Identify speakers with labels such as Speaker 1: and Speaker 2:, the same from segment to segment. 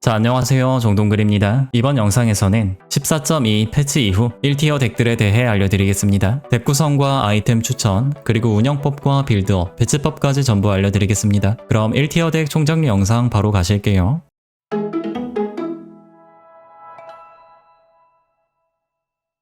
Speaker 1: 자, 안녕하세요. 정동글입니다. 이번 영상에서는 14.2 패치 이후 1티어 덱들에 대해 알려드리겠습니다. 덱 구성과 아이템 추천, 그리고 운영법과 빌드업, 배치법까지 전부 알려드리겠습니다. 그럼 1티어 덱 총정리 영상 바로 가실게요.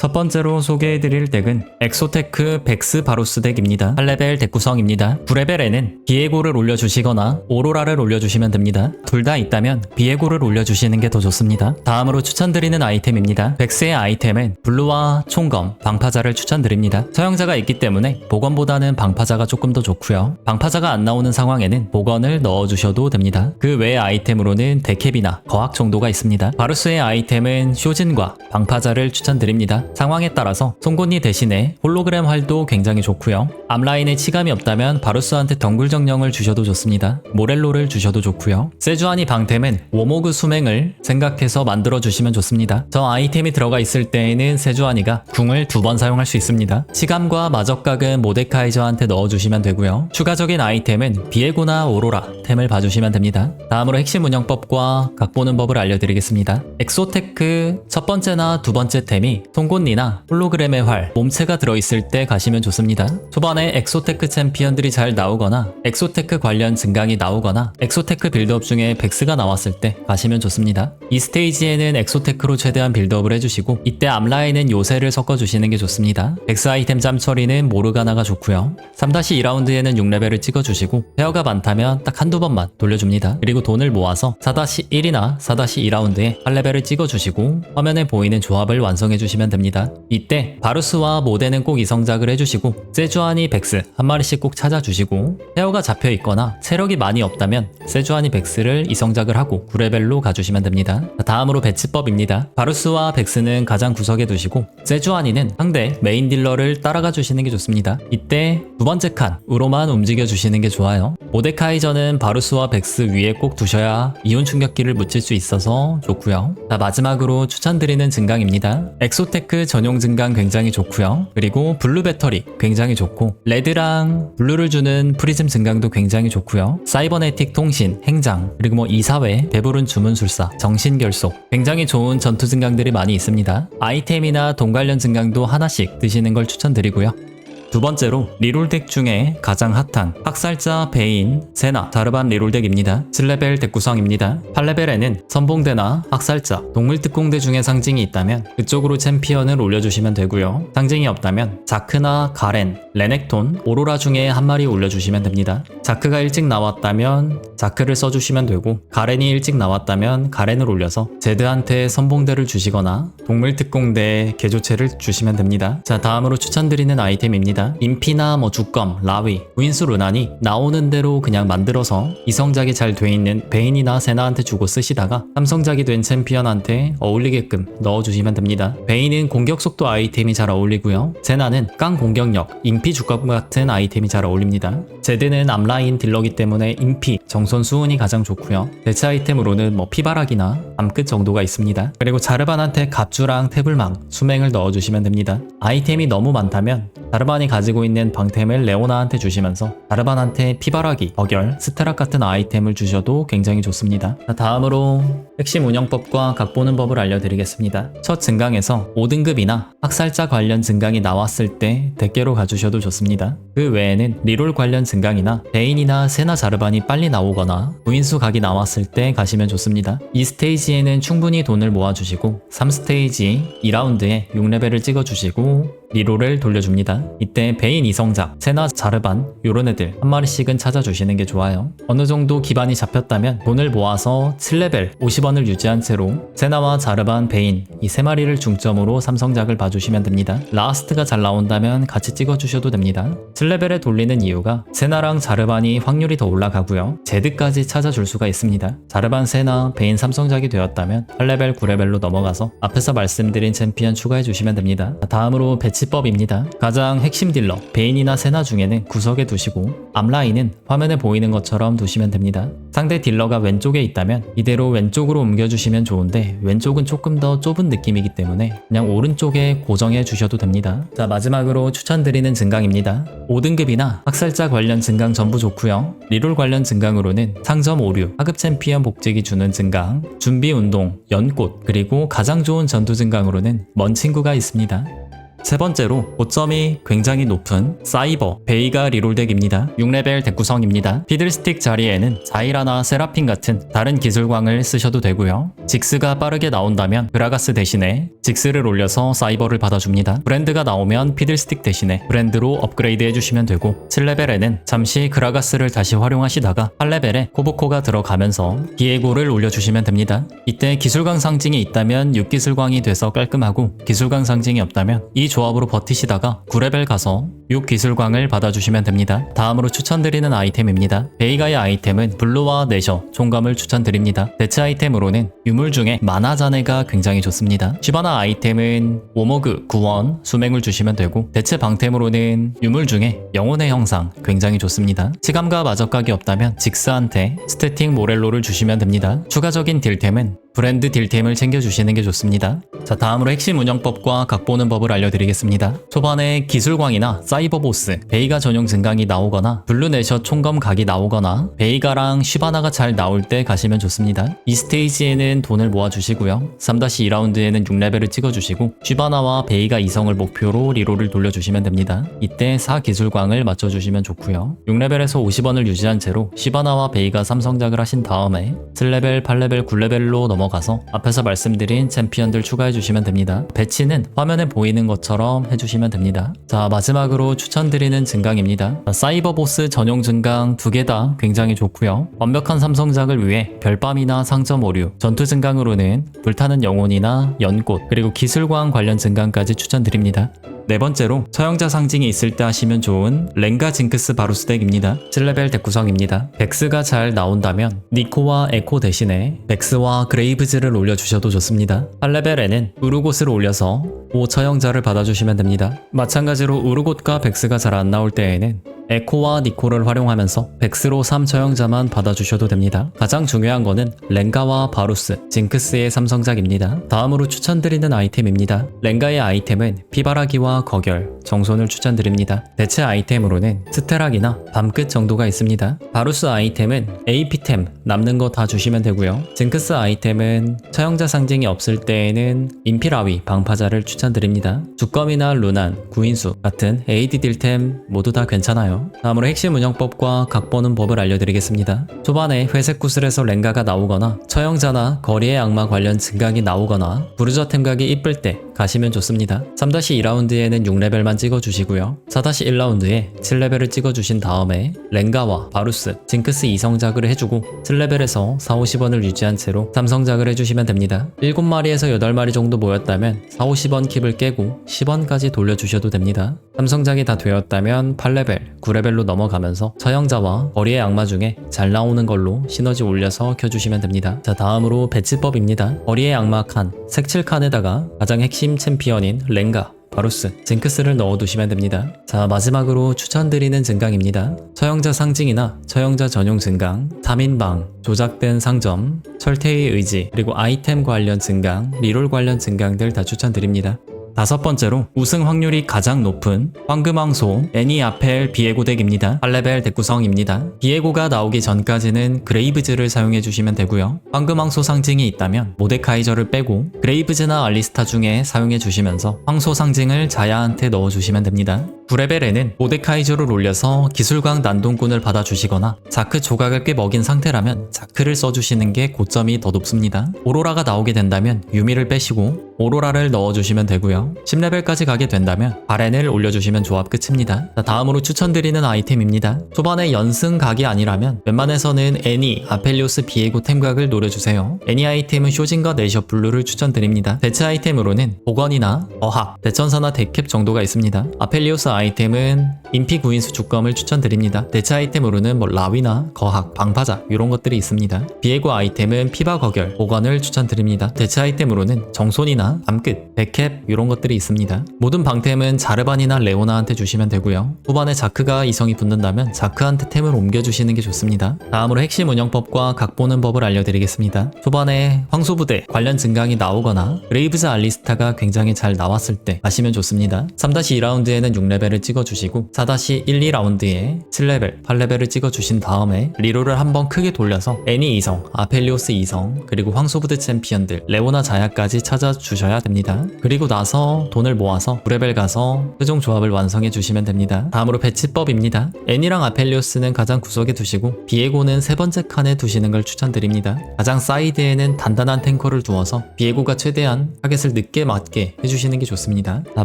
Speaker 1: 첫 번째로 소개해드릴 덱은 엑소테크 백스 바루스 덱입니다. 8레벨 덱 구성입니다. 9레벨에는 비에고를 올려주시거나 오로라를 올려주시면 됩니다. 둘 다 있다면 비에고를 올려주시는 게 더 좋습니다. 다음으로 추천드리는 아이템입니다. 백스의 아이템은 블루와 총검, 방파자를 추천드립니다. 서형자가 있기 때문에 복원보다는 방파자가 조금 더 좋고요. 방파자가 안 나오는 상황에는 복원을 넣어주셔도 됩니다. 그 외의 아이템으로는 데캡이나 거학 정도가 있습니다. 바루스의 아이템은 쇼진과 방파자를 추천드립니다. 상황에 따라서 송곳니 대신에 홀로그램 활도 굉장히 좋고요. 앞라인에 치감이 없다면 바루스한테 덩굴 정령을 주셔도 좋습니다. 모렐로를 주셔도 좋고요. 세주아니 방템은 워모그 수맹을 생각해서 만들어 주시면 좋습니다. 저 아이템이 들어가 있을 때에는 세주아니가 궁을 두 번 사용할 수 있습니다. 치감과 마적각은 모데카이저한테 넣어주시면 되고요. 추가적인 아이템은 비에고나 오로라 템을 봐주시면 됩니다. 다음으로 핵심 운영법과 각보는 법을 알려드리겠습니다. 엑소테크 첫 번째나 두 번째 템이 송곳 니나 홀로그램의 활, 몸체가 들어있을 때 가시면 좋습니다. 초반에 엑소테크 챔피언들이 잘 나오거나 엑소테크 관련 증강이 나오거나 엑소테크 빌드업 중에 백스가 나왔을 때 가시면 좋습니다. 이 스테이지에는 엑소테크로 최대한 빌드업을 해주시고 이때 앞라인은 요새를 섞어주시는 게 좋습니다. 백스 아이템 짬 처리는 모르가나가 좋고요. 3-2라운드에는 6레벨을 찍어주시고 페어가 많다면 딱 한두 번만 돌려줍니다. 그리고 돈을 모아서 4-1이나 4-2라운드에 8레벨을 찍어주시고 화면에 보이는 조합을 완성해주시면 됩니다. 이때 바루스와 모데는 꼭 이성작을 해주시고 세주아니 백스 한 마리씩 꼭 찾아주시고 페어가 잡혀있거나 체력이 많이 없다면 세주아니 백스를 이성작을 하고 9레벨로 가주시면 됩니다. 다음으로 배치법입니다. 바루스와 백스는 가장 구석에 두시고 세주아니는 상대 메인 딜러를 따라가 주시는 게 좋습니다. 이때 두 번째 칸으로만 움직여 주시는 게 좋아요. 모데카이저는 바루스와 백스 위에 꼭 두셔야 이온 충격기를 묻힐 수 있어서 좋고요. 자, 마지막으로 추천드리는 증강입니다. 엑소테크 전용 증강 굉장히 좋고요. 그리고 블루 배터리 굉장히 좋고 레드랑 블루를 주는 프리즘 증강도 굉장히 좋고요. 사이버네틱 통신, 행장, 그리고 뭐 이사회, 배부른 주문술사, 정신결속 굉장히 좋은 전투 증강들이 많이 있습니다. 아이템이나 돈 관련 증강도 하나씩 드시는 걸 추천드리고요. 두 번째로 리롤덱 중에 가장 핫한 학살자, 베인, 세나, 자르반 리롤덱입니다. 7레벨 덱 구성입니다. 8레벨에는 선봉대나 학살자, 동물특공대 중에 상징이 있다면 그쪽으로 챔피언을 올려주시면 되고요. 상징이 없다면 자크나 가렌, 레넥톤, 오로라 중에 한 마리 올려주시면 됩니다. 자크가 일찍 나왔다면 자크를 써주시면 되고 가렌이 일찍 나왔다면 가렌을 올려서 제드한테 선봉대를 주시거나 동물특공대 개조체를 주시면 됩니다. 자 다음으로 추천드리는 아이템입니다. 인피나 뭐 주검, 라위, 우인수 루난이 나오는 대로 그냥 만들어서 이성작이 잘 돼 있는 베인이나 세나한테 주고 쓰시다가 삼성작이 된 챔피언한테 어울리게끔 넣어주시면 됩니다. 베인은 공격 속도 아이템이 잘 어울리고요. 세나는 깡 공격력, 인피 주검 같은 아이템이 잘 어울립니다. 제드는 앞라인 딜러기 때문에 인피, 정손 수운이 가장 좋고요. 대체 아이템으로는 뭐 피바락이나 암끝 정도가 있습니다. 그리고 자르반한테 갑주랑 태블망, 수맹을 넣어주시면 됩니다. 아이템이 너무 많다면 자르반이 가지고 있는 방템을 레오나한테 주시면서 자르반한테 피바라기, 버결, 스테락 같은 아이템을 주셔도 굉장히 좋습니다. 자, 다음으로 핵심 운영법과 각보는 법을 알려드리겠습니다. 첫 증강에서 5등급이나 학살자 관련 증강이 나왔을 때 대개로 가주셔도 좋습니다. 그 외에는 리롤 관련 증강이나 베인이나 세나 자르반이 빨리 나오거나 무인수 각이 나왔을 때 가시면 좋습니다. 이 스테이지에는 충분히 돈을 모아주시고 3스테이지 2라운드에 6레벨을 찍어주시고 리롤을 돌려줍니다. 이때 베인 이성작, 세나 자르반 요런 애들 한 마리씩은 찾아주시는 게 좋아요. 어느 정도 기반이 잡혔다면 돈을 모아서 7레벨 50원을 유지한 채로 세나와 자르반, 베인 이 세 마리를 중점으로 삼성작을 봐주시면 됩니다. 라스트가 잘 나온다면 같이 찍어주셔도 됩니다. 7레벨에 돌리는 이유가 세나랑 자르반이 확률이 더 올라가고요. 제드까지 찾아줄 수가 있습니다. 자르반, 세나, 베인 삼성작이 되었다면 8레벨, 9레벨로 넘어가서 앞에서 말씀드린 챔피언 추가해 주시면 됩니다. 다음으로 배치 배치법입니다. 가장 핵심 딜러 베인이나 세나 중에는 구석에 두시고 앞라인은 화면에 보이는 것처럼 두시면 됩니다. 상대 딜러가 왼쪽에 있다면 이대로 왼쪽으로 옮겨주시면 좋은데 왼쪽은 조금 더 좁은 느낌이기 때문에 그냥 오른쪽에 고정해 주셔도 됩니다. 자 마지막으로 추천드리는 증강입니다. 5등급이나 학살자 관련 증강 전부 좋고요. 리롤 관련 증강으로는 상점 오류, 하급 챔피언 복직이 주는 증강, 준비 운동, 연꽃, 그리고 가장 좋은 전투 증강으로는 먼 친구가 있습니다. 세 번째로 고점이 굉장히 높은 사이버 베이가 리롤덱입니다. 6레벨 덱 구성입니다. 피들스틱 자리에는 자이라나 세라핀 같은 다른 기술광을 쓰셔도 되고요. 직스가 빠르게 나온다면 그라가스 대신에 직스를 올려서 사이버를 받아줍니다. 브랜드가 나오면 피들스틱 대신에 브랜드로 업그레이드 해주시면 되고 7레벨에는 잠시 그라가스를 다시 활용하시다가 8레벨에 코보코가 들어가면서 디에고를 올려주시면 됩니다. 이때 기술광 상징이 있다면 6기술광이 돼서 깔끔하고 기술광 상징이 없다면 이 조합으로 버티시다가 9레벨 가서 6기술광을 받아주시면 됩니다. 다음으로 추천드리는 아이템입니다. 베이가의 아이템은 블루와 내셔, 총감을 추천드립니다. 대체 아이템으로는 유물 중에 만화자네가 굉장히 좋습니다. 쥐바나 아이템은 오머그, 구원, 수맹을 주시면 되고 대체 방템으로는 유물 중에 영혼의 형상 굉장히 좋습니다. 치감과 마적각이 없다면 직스한테 스태틱 모렐로를 주시면 됩니다. 추가적인 딜템은 브랜드 딜템을 챙겨주시는 게 좋습니다. 자 다음으로 핵심 운영법과 각 보는 법을 알려드리겠습니다. 초반에 기술광이나 사이버 보스, 베이가 전용 증강이 나오거나 블루네셔 총검 각이 나오거나 베이가랑 쉬바나가 잘 나올 때 가시면 좋습니다. 이 스테이지에는 돈을 모아주시고요. 3-2라운드에는 6레벨을 찍어주시고 쉬바나와 베이가 이성을 목표로 리롤을 돌려주시면 됩니다. 이때 4기술광을 맞춰주시면 좋고요. 6레벨에서 50원을 유지한 채로 쉬바나와 베이가 삼성작을 하신 다음에 7레벨, 8레벨, 9레벨로 넘어가서 앞에서 말씀드린 챔피언들 추가해 주시면 됩니다. 배치는 화면에 보이는 것처럼 해주시면 됩니다. 자 마지막으로 추천드리는 증강입니다. 자, 사이버 보스 전용 증강 두 개 다 굉장히 좋고요. 완벽한 삼성작을 위해 별밤이나 상점 오류, 전투 증강으로는 불타는 영혼이나 연꽃, 그리고 기술광 관련 증강까지 추천드립니다. 네 번째로 처형자 상징이 있을 때 하시면 좋은 랭가 징크스 바루스 덱입니다. 7레벨 덱 구성입니다. 백스가 잘 나온다면 니코와 에코 대신에 백스와 그레이브즈를 올려주셔도 좋습니다. 8레벨에는 우르곳을 올려서 5처형자를 받아주시면 됩니다. 마찬가지로 우르곳과 백스가 잘 안 나올 때에는 에코와 니코를 활용하면서 백스로 3처형자만 받아주셔도 됩니다. 가장 중요한 거는 랭가와 바루스, 징크스의 삼성작입니다. 다음으로 추천드리는 아이템입니다. 랭가의 아이템은 피바라기와 거결, 정손을 추천드립니다. 대체 아이템으로는 스테락이나 밤끝 정도가 있습니다. 바루스 아이템은 AP템 남는 거 다 주시면 되고요. 징크스 아이템은 처형자 상징이 없을 때에는 인피라위 방파자를 추천드립니다. 두검이나 루난, 구인수 같은 AD 딜템 모두 다 괜찮아요. 다음으로 핵심 운영법과 각 보는 법을 알려드리겠습니다. 초반에 회색 구슬에서 랭가가 나오거나 처형자나 거리의 악마 관련 증강이 나오거나 부르저 템 각이 이쁠 때 가시면 좋습니다. 3-2라운드에는 6레벨만 찍어주시고요. 4-1라운드에 7레벨을 찍어주신 다음에 랭가와 바루스, 징크스 2성작을 해주고 7레벨에서 4-50원을 유지한 채로 3성작을 해주시면 됩니다. 7마리에서 8마리 정도 모였다면 4-50원 킵을 깨고 10원까지 돌려주셔도 됩니다. 3성작이 다 되었다면 8레벨, 9레벨로 넘어가면서 처형자와 거리의 악마 중에 잘 나오는 걸로 시너지 올려서 켜주시면 됩니다. 자 다음으로 배치법입니다. 거리의 악마 칸, 색칠 칸에다가 가장 핵심 챔피언인 랭가, 바루스, 징크스를 넣어두시면 됩니다. 자 마지막으로 추천드리는 증강입니다. 처형자 상징이나 처형자 전용 증강, 3인방, 조작된 상점, 철퇴의 의지, 그리고 아이템 관련 증강, 리롤 관련 증강들 다 추천드립니다. 다섯 번째로 우승 확률이 가장 높은 황금왕소 애니아펠 비에고 덱입니다. 8레벨 덱 구성입니다. 비에고가 나오기 전까지는 그레이브즈를 사용해 주시면 되고요. 황금왕소 상징이 있다면 모데카이저를 빼고 그레이브즈나 알리스타 중에 사용해 주시면서 황소 상징을 자야한테 넣어 주시면 됩니다. 9레벨에는 모데카이저를 올려서 기술광 난동꾼을 받아주시거나 자크 조각을 꽤 먹인 상태라면 자크를 써주시는 게 고점이 더 높습니다. 오로라가 나오게 된다면 유미를 빼시고 오로라를 넣어주시면 되고요. 10레벨까지 가게 된다면 바렌을 올려주시면 조합 끝입니다. 자, 다음으로 추천드리는 아이템입니다. 초반에 연승 각이 아니라면 웬만해서는 애니, 아펠리오스 비에고 템각을 노려주세요. 애니 아이템은 쇼진과 네이셔 블루를 추천드립니다. 대체 아이템으로는 복원이나 어학, 대천사나 데캡 정도가 있습니다. 아펠리오스 아이템은 인피 구인수 주검을 추천드립니다. 대체 아이템으로는 뭐 라위나 거학, 방파자 이런 것들이 있습니다. 비에고 아이템은 피바 거결, 보관을 추천드립니다. 대체 아이템으로는 정손이나 암끝, 백캡 이런 것들이 있습니다. 모든 방템은 자르반이나 레오나한테 주시면 되고요. 후반에 자크가 이성이 붙는다면 자크한테 템을 옮겨주시는 게 좋습니다. 다음으로 핵심 운영법과 각 보는 법을 알려드리겠습니다. 초반에 황소부대 관련 증강이 나오거나 브레이브즈 알리스타가 굉장히 잘 나왔을 때 하시면 좋습니다. 3-2라운드에는 6레벨 을 찍어주시고 4-1-2라운드에 7레벨, 8레벨을 찍어주신 다음에 리롤을 한번 크게 돌려서 애니 2성, 아펠리오스 2성, 그리고 황소부대 챔피언들, 레오나 자야까지 찾아주셔야 됩니다. 그리고 나서 돈을 모아서 9레벨 가서 최종 조합을 완성해 주시면 됩니다. 다음으로 배치법입니다. 애니랑 아펠리오스는 가장 구석에 두시고 비에고는 세 번째 칸에 두시는 걸 추천드립니다. 가장 사이드에는 단단한 탱커를 두어서 비에고가 최대한 타겟을 늦게 맞게 해주시는 게 좋습니다. 자,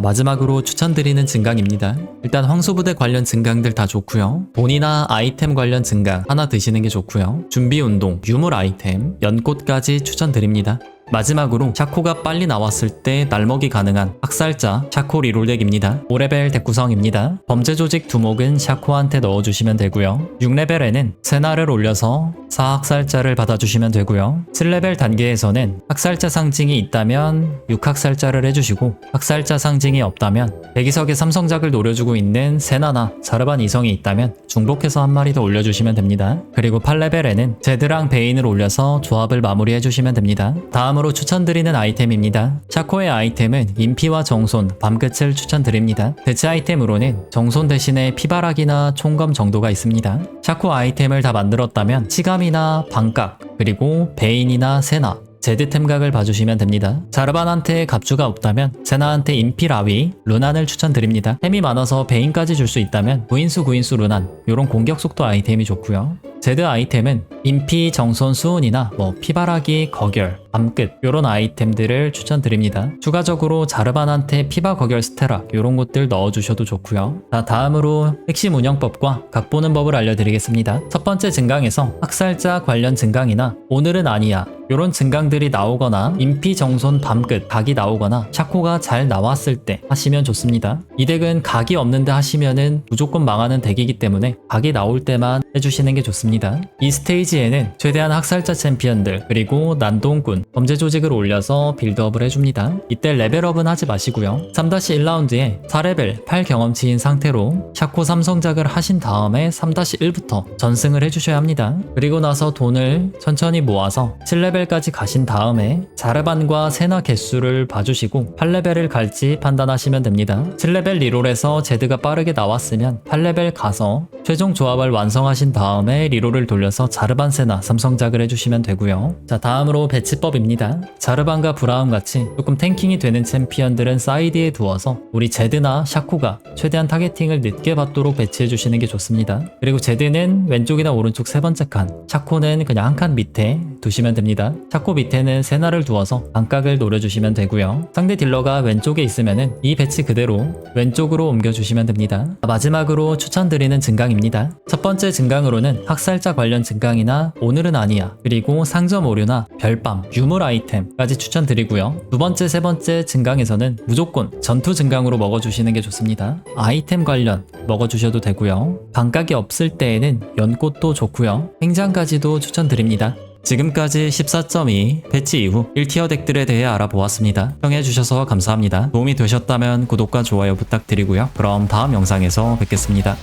Speaker 1: 마지막으로 추천드리는 증강입니다. 일단 황소부대 관련 증강들 다 좋고요. 돈이나 아이템 관련 증강 하나 드시는 게 좋고요. 준비 운동, 유물 아이템, 연꽃까지 추천드립니다. 마지막으로 샤코가 빨리 나왔을 때 날먹이 가능한 학살자 샤코 리롤덱입니다. 5레벨 덱 구성입니다. 범죄 조직 두목은 샤코한테 넣어주시면 되고요. 6레벨에는 세나를 올려서 4학살자를 받아주시면 되고요. 7레벨 단계에서는 학살자 상징이 있다면 6학살자를 해주시고 학살자 상징이 없다면 대기석에 삼성작을 노려주고 있는 세나나 자르반 이성이 있다면 중복해서 한 마리 더 올려주시면 됩니다. 그리고 8레벨에는 제드랑 베인을 올려서 조합을 마무리해주시면 됩니다. 다음 으로 추천드리는 아이템입니다. 샤코의 아이템은 인피와 정손, 밤끝을 추천드립니다. 대체 아이템으로는 정손 대신에 피바락이나 총검 정도가 있습니다. 샤코 아이템을 다 만들었다면 치감이나 반각, 그리고 베인이나 세나, 제드템각을 봐주시면 됩니다. 자르반한테 갑주가 없다면 세나한테 인피라위, 루난을 추천드립니다. 템이 많아서 베인까지 줄 수 있다면 구인수 구인수 루난 요런 공격 속도 아이템이 좋고요. 제드 아이템은 인피, 정손, 수은이나 뭐 피바라기, 거결, 밤끝 요런 아이템들을 추천드립니다. 추가적으로 자르반한테 피바 거결 스테락 요런 것들 넣어주셔도 좋고요. 자 다음으로 핵심 운영법과 각 보는 법을 알려드리겠습니다. 첫 번째 증강에서 학살자 관련 증강이나 오늘은 아니야 요런 증강들이 나오거나 인피 정손 밤끝 각이 나오거나 샤코가 잘 나왔을 때 하시면 좋습니다. 이 덱은 각이 없는데 하시면은 무조건 망하는 덱이기 때문에 각이 나올 때만 해주시는 게 좋습니다. 이 스테이지에는 최대한 학살자 챔피언들 그리고 난동꾼 범죄 조직을 올려서 빌드업을 해줍니다. 이때 레벨업은 하지 마시고요. 3-1라운드에 4레벨 8 경험치인 상태로 샤코 삼성작을 하신 다음에 3-1부터 전승을 해주셔야 합니다. 그리고 나서 돈을 천천히 모아서 7레벨까지 가신 다음에 자르반과 세나 개수를 봐주시고 8레벨을 갈지 판단하시면 됩니다. 7레벨 리롤에서 제드가 빠르게 나왔으면 8레벨 가서 최종 조합을 완성하신 다음에 리롤을 돌려서 자르반 세나 삼성작을 해주시면 되고요. 자 다음으로 배치법입니다. 자르반과 브라움 같이 조금 탱킹이 되는 챔피언들은 사이드에 두어서 우리 제드나 샤코가 최대한 타겟팅을 늦게 받도록 배치해 주시는 게 좋습니다. 그리고 제드는 왼쪽이나 오른쪽 세 번째 칸, 샤코는 그냥 한 칸 밑에 두시면 됩니다. 샤코 밑에는 세나를 두어서 반각을 노려주시면 되고요. 상대 딜러가 왼쪽에 있으면은 이 배치 그대로 왼쪽으로 옮겨주시면 됩니다. 마지막으로 추천드리는 증강 입니다. 첫 번째 증강으로는 학살자 관련 증강이나 오늘은 아니야 그리고 상점 오류나 별밤, 유물 아이템까지 추천드리고요. 두 번째, 세 번째 증강에서는 무조건 전투 증강으로 먹어주시는 게 좋습니다. 아이템 관련 먹어주셔도 되고요. 반각이 없을 때에는 연꽃도 좋고요. 행장까지도 추천드립니다. 지금까지 14.2 패치 이후 1티어 덱들에 대해 알아보았습니다. 시청해주셔서 감사합니다. 도움이 되셨다면 구독과 좋아요 부탁드리고요. 그럼 다음 영상에서 뵙겠습니다.